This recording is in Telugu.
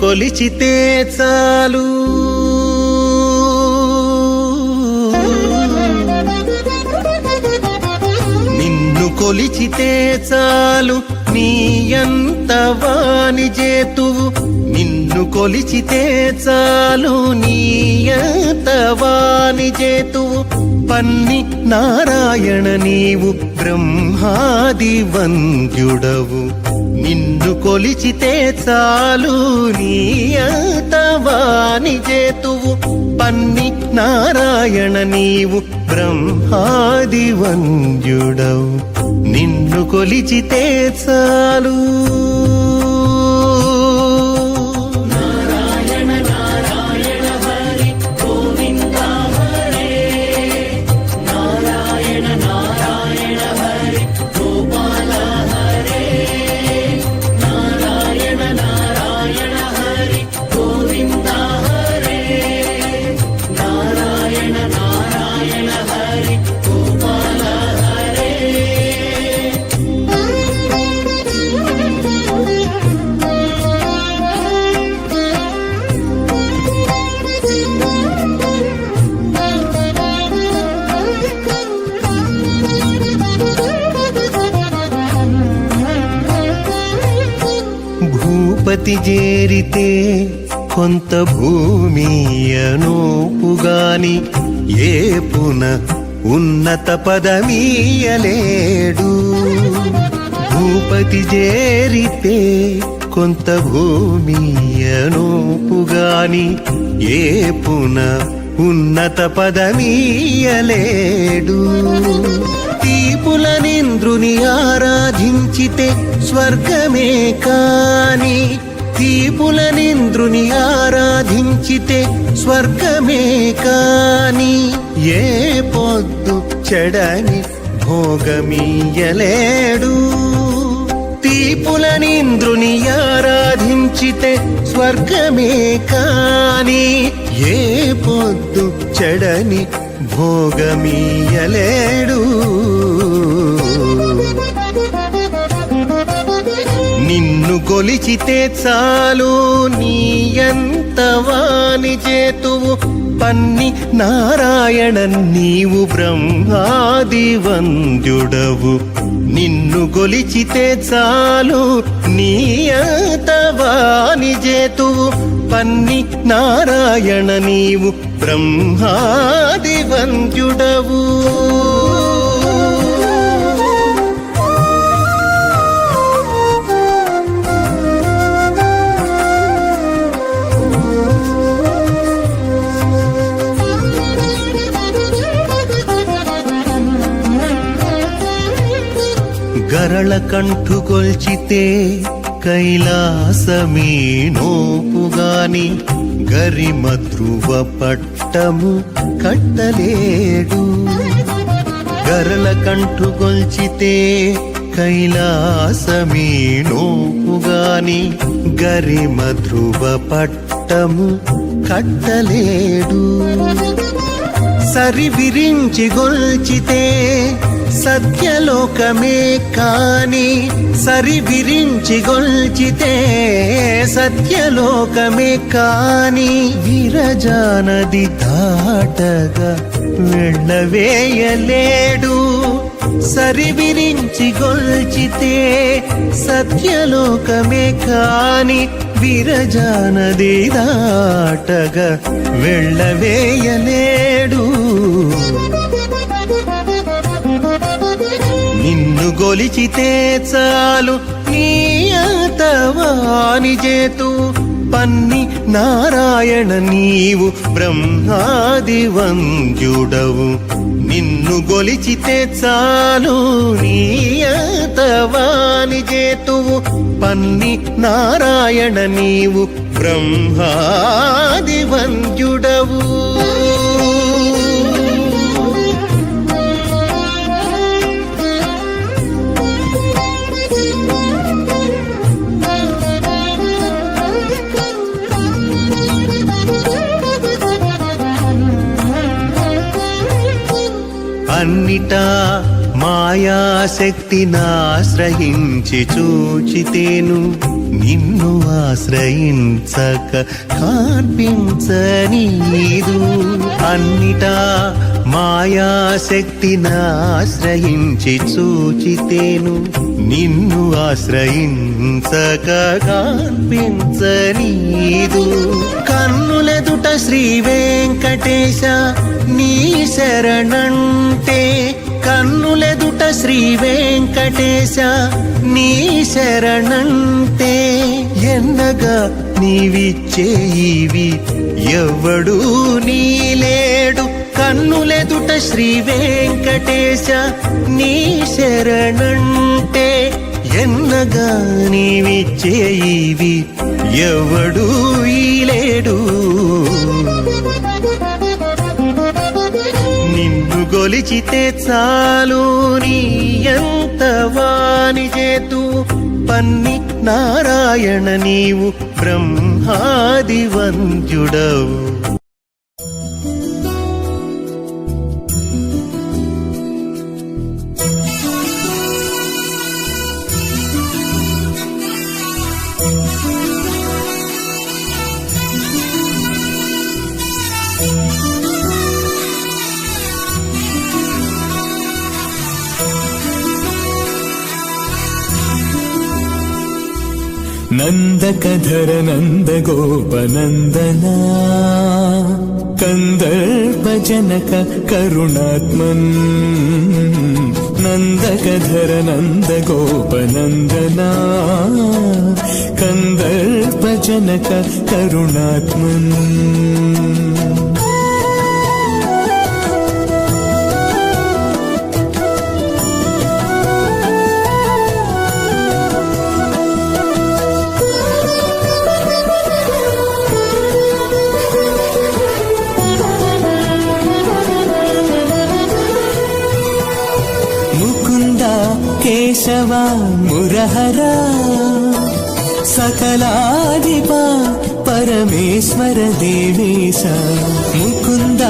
కొలిచితే చాలు. నిన్ను కొలిచితే చాలు. నీ ఎంత వాణి చేతువు నిన్ను కొలిచితే చాలు. నీ ఎంత వాణి చేతువు పన్ని నారాయణ నీవు బ్రహ్మాది వంద్యుడవు. నిన్ను కొలిచితే చాలు నీ ఎంత వాణి చేతువు. పన్ని నారాయణ నీవు బ్రహ్మాది వంద్యుడవు నిన్ను కొలిచితే చాలు. భూపతి చేరితే కొంత భూమి అనూపుగాని ఏ పున ఉన్నత పదమీయలేడు. భూపతి చేరితే కొంత భూమి అనూపుగాని ఏ పున ఉన్నత పదమీయలేడు. తీపులనింద్రుని ఆరాధించితే స్వర్గమే కాని తీపులనింద్రుని ఆరాధించితే స్వర్గమే కాని ఏ పొద్దు చెడని భోగమీయలేడు. తీపులనింద్రుని ఆరాధించితే స్వర్గమే కాని ఏ పొద్దు చెడని భోగమీయలేడు. కొలిచితే చాలు నీ ఎంత వాణి చేతువు? పన్ని నారాయణ నీవు బ్రహ్మాది వంద్యుడవు. నిన్ను గొలిచితే చాలు నీ ఎంత వాణి చేతువు? పన్ని నారాయణ నీవు బ్రహ్మాది వంద్యుడవు. గరళ కంఠుకొల్చితే కైలాసమీ నోపుగాని గరిమ ధ్రువ పట్టము కట్టలేడు. గరళ కంఠుకొల్చితే కైలాసమీ నోపుగాని గరిమ ధ్రువ పట్టము కట్టలేడు. సరి విరించి గొల్చితే సత్యలోకమే కాని సరి విరించి గొల్చితే సత్యలోకమే కాని విరజానది దాటగా వెళ్ళవేయలేడు. సరి విరించి గొల్చితే సత్యలోకమే కాని విరజానది దాటగా వెళ్ళవేయలేడు. నిన్ను గొలిచితే చాలు నీ అతవాని చేతు. పన్ని నారాయణ నీవు బ్రహ్మాది వంద్యుడవు. నిన్ను నిన్ను గొలిచితే చాలు. నీయతవాని జేతువు పన్ని నారాయణ నీవు బ్రహ్మాది వంద్యుడవు. అన్నిటా మా మాయాశక్తి నాశ్రయించి చూచితేను నిన్ను ఆశ్రయించక కనిపించనీదు అన్నిటా మాయాశక్తినాశ్రయించి చూచితేను నిన్ను ఆశ్రయించక కనిపించనీదు కన్నులెదుట శ్రీ వెంకటేశ నీ శరణంటే కన్నులెదుట శ్రీ వెంకటేశ నీ శరణంటే. ఎన్నగా నీవిచ్చేయివి ఎవడూ నీలేడు. కన్నులెదుట శ్రీ వెంకటేశ నీ శరణంటే ఎన్నగా నీవిచ్చేయివి ఎవడు ఈలేడు నిన్ను గొలిచితే చాలు నీ ఎంత వాణి చేతు పన్ని నారాయణ నీవు బ్రహ్మాది వంద్యుడవు नन्दकधर नन्द गोपनन्दना कन्दर्पजनक करुणात्मन् नन्दकधर नन्द गोपनन्दना कन्दर्पजनक करुणात्मन् కేశవ మురహరా సకలాధిప పరమేశ్వర దేవేశ ముకుంద